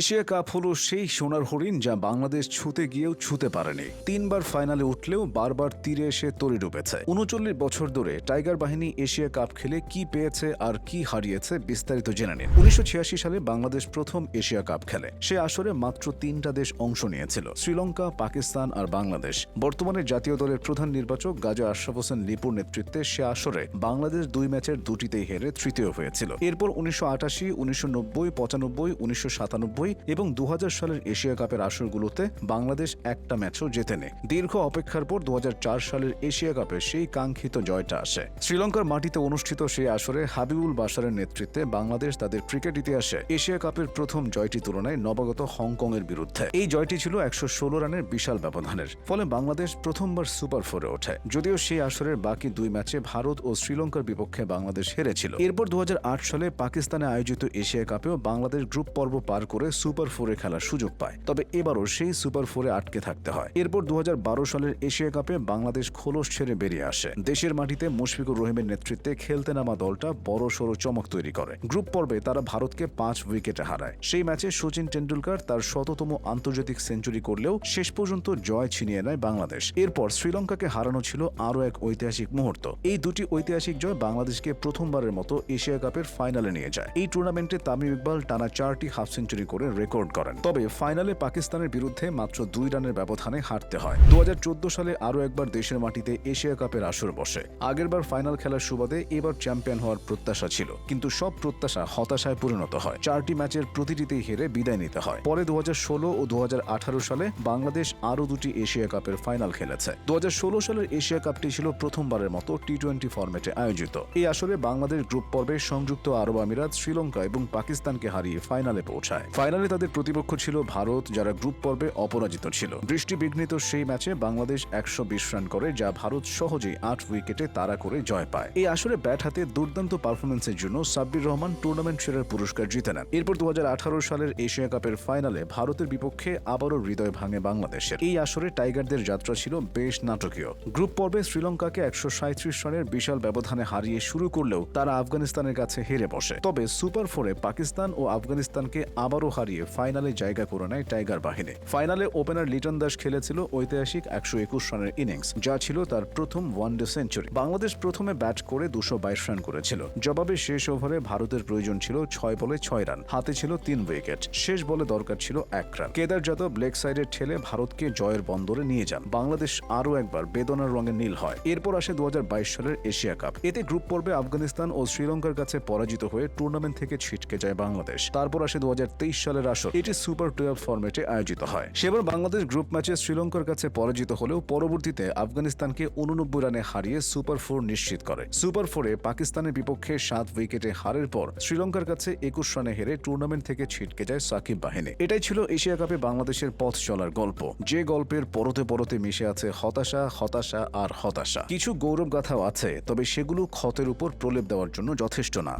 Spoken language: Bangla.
এশিয়া কাপ হলো সেই সোনার হরিণ যা বাংলাদেশ ছুতে গিয়েও ছুতে পারেনি। তিনবার ফাইনালে উঠলেও বারবার তীরে এসে তরি ডুবেছে। উনচল্লিশ বছর ধরে টাইগার বাহিনী এশিয়া কাপ খেলে কি পেয়েছে আর কি হারিয়েছে বিস্তারিত জেনে নিন। উনিশশো সালে বাংলাদেশ প্রথম এশিয়া কাপ খেলে। সে আসরে মাত্র তিনটা দেশ অংশ নিয়েছিল, শ্রীলঙ্কা, পাকিস্তান আর বাংলাদেশ। বর্তমানে জাতীয় দলের প্রধান নির্বাচক গাজা আশরাফ হোসেন লিপুর নেতৃত্বে সে আসরে বাংলাদেশ দুই ম্যাচের দুটিতেই হেরে তৃতীয় হয়েছিল। এরপর উনিশশো আটাশি, উনিশশো নব্বই, পঁচানব্বই, উনিশশো সাতানব্বই এবং দু হাজার সালের এশিয়া কাপের আসরগুলোতে বাংলাদেশ একটা ম্যাচও জেতেনে। দীর্ঘ অপেক্ষার পর দু সালের এশিয়া কাপে সেই কাঙ্ক্ষিত জয়টা আসে। শ্রীলঙ্কার মাটিতে অনুষ্ঠিত সেই আসরে হাবিবুল বাসারের নেতৃত্বে বাংলাদেশ তাদের ক্রিকেট ইতিহাসে এশিয়া কাপের প্রথম জয়টি তুলনায় নবাগত হংকংয়ের বিরুদ্ধে। এই জয়টি ছিল একশো ষোলো রানের বিশাল ব্যবধানের, ফলে বাংলাদেশ প্রথমবার সুপার ফোরে ওঠে। যদিও সেই আসরের বাকি দুই ম্যাচে ভারত ও শ্রীলঙ্কার বিপক্ষে বাংলাদেশ হেরেছিল। এরপর দু হাজার আট সালে পাকিস্তানে আয়োজিত এশিয়া কাপেও বাংলাদেশ গ্রুপ পর্ব পার করে সুপার ফোরে খেলার সুযোগ পায়। তবে এবারও সেই সুপার ফোরে আটকে থাকতে হয়। এরপর দু হাজার বারো সালের এশিয়া কাপে বাংলাদেশ খোলস ছেড়ে বেরিয়ে আসে। দেশের মাটিতে মুশফিকুর রহিমের নেতৃত্বে খেলতে নামা দলটা বড় সড়ো চমক তৈরি করে। গ্রুপ পর্বে তারা ভারতকে পাঁচ উইকেটে হারায়। সেই ম্যাচে সচিন টেন্ডুলকার তার শততম আন্তর্জাতিক সেঞ্চুরি করলেও শেষ পর্যন্ত জয় ছিনিয়ে নেয় বাংলাদেশ। এরপর শ্রীলঙ্কাকে হারানো ছিল আরও এক ঐতিহাসিক মুহূর্ত। এই দুটি ঐতিহাসিক জয় বাংলাদেশকে প্রথমবারের মতো এশিয়া কাপের ফাইনালে নিয়ে যায়। এই টুর্নামেন্টে তামিম ইকবাল টানা চারটি হাফ সেঞ্চুরি করে রেকর্ড করেন। তবে ফাইনালে পাকিস্তানের বিরুদ্ধে মাত্র দুই রানের ব্যবধানে হারতে হয়। দু সালে আরও একবার দেশের মাটিতে এশিয়া কাপের আসর বসে। আগেরবার ফাইনাল খেলার সুবাদে এবার চ্যাম্পিয়ন হওয়ার প্রত্যাশা ছিল। কিন্তু সব প্রত্যাশা হতাশায় পরিণত হয়। চারটি ম্যাচের প্রতিটিতেই হেরে বিদায় নিতে হয়। পরে দু ও দু সালে বাংলাদেশ আরও দুটি এশিয়া কাপের ফাইনাল খেলেছে। দু হাজার ষোলো সালের এশিয়া কাপটি ছিল প্রথমবারের মতো টি টোয়েন্টি ফরম্যাটে আয়োজিত। এই আসরে বাংলাদেশ গ্রুপ পর্বে সংযুক্ত আরব আমিরাত, শ্রীলঙ্কা এবং পাকিস্তানকে হারিয়ে ফাইনালে পৌঁছায়। ফাইনালে তাদের প্রতিপক্ষ ছিল ভারত, যারা গ্রুপ পর্বে অপরাজিত ছিল। বৃষ্টি বিঘ্নিত সেই ম্যাচে বাংলাদেশ একশো বিশ রান করে, যা ভারত সহজেই আট উইকেটে তারা করে জয় পায়। এই আসরে ব্যাট হাতে দুর্দান্ত পারফরমেন্সের জন্য সাব্বির রহমান টুর্নামেন্ট সেরার পুরস্কার জিতে নেন। এরপর দু সালের এশিয়া কাপের ফাইনালে ভারতের বিপক্ষে আবারও হৃদয় ভাঙে বাংলাদেশের। এই আসরে টাইগারদের যাত্রা ছিল বেশ নাটকীয়। গ্রুপ পর্বে শ্রীলঙ্কাকে একশো সাঁত্রিশ রানের বিশাল ব্যবধানে হারিয়ে শুরু করলেও তারা আফগানিস্তানের কাছে হেরে বসে। তবে সুপার ফোরে পাকিস্তান ও আফগানিস্তানকে আবারও হারিয়ে ফাইনালে জায়গা করে নেয় টাইগার বাহিনী। ফাইনালে ওপেনার লিটন দাস খেলেছিল ঐতিহাসিক একশো একুশ রানের ইনিংস, যা ছিল তার প্রথম ওয়ানডে সেঞ্চুরি। বাংলাদেশ প্রথমে ব্যাট করে দুশো বাইশ রান করেছিল। জবাবে শেষ ওভারে ভারতের প্রয়োজন ছিল ছয় বলে ছয় রান, হাতে ছিল তিন উইকেট, শেষ বলে দরকার ছিল এক রান। কেদার যাদব লেগ সাইডে ঠেলে ভারতকে জয়ের বন্দরে নিয়ে যান। বাংলাদেশ আরও একবার বেদনার রঙে নীল হয়। এরপর আসে দু হাজার বাইশ সালের এশিয়া কাপ। এতে গ্রুপ পর্বে আফগানিস্তান ও শ্রীলঙ্কার কাছে পরাজিত হয়ে টুর্নামেন্ট থেকে ছিটকে যায় বাংলাদেশ। তারপর আসে দু হাজার তেইশ সালের আসর এটি সুপার টুয়েলভ ফরম্যাটে আয়োজিত হয়। সেবার বাংলাদেশ গ্রুপ ম্যাচে শ্রীলঙ্কার কাছে পরাজিত হলেও পরবর্তীতে আফগানিস্তানকে উননব্বই রানে হারিয়ে সুপার ফোর নিশ্চিত করে। সুপার ফোরে পাকিস্তানের বিপক্ষে সাত উইকেটে হারের পর শ্রীলঙ্কার কাছে একুশ রানে হেরে টুর্নামেন্ট থেকে ছিটকে যায় সাকিব বাহিনী। এটাই ছিল এশিয়া কাপে বাংলাদেশের পথ চলার গল্প। যে গল্পের পরতে পরতে মিশে আছে হতাশা হতাশা আর হতাশা। কিছু গৌরব গাথাও আছে, তবে সেগুলো ক্ষতের উপর প্রলেপ দেওয়ার জন্য যথেষ্ট না।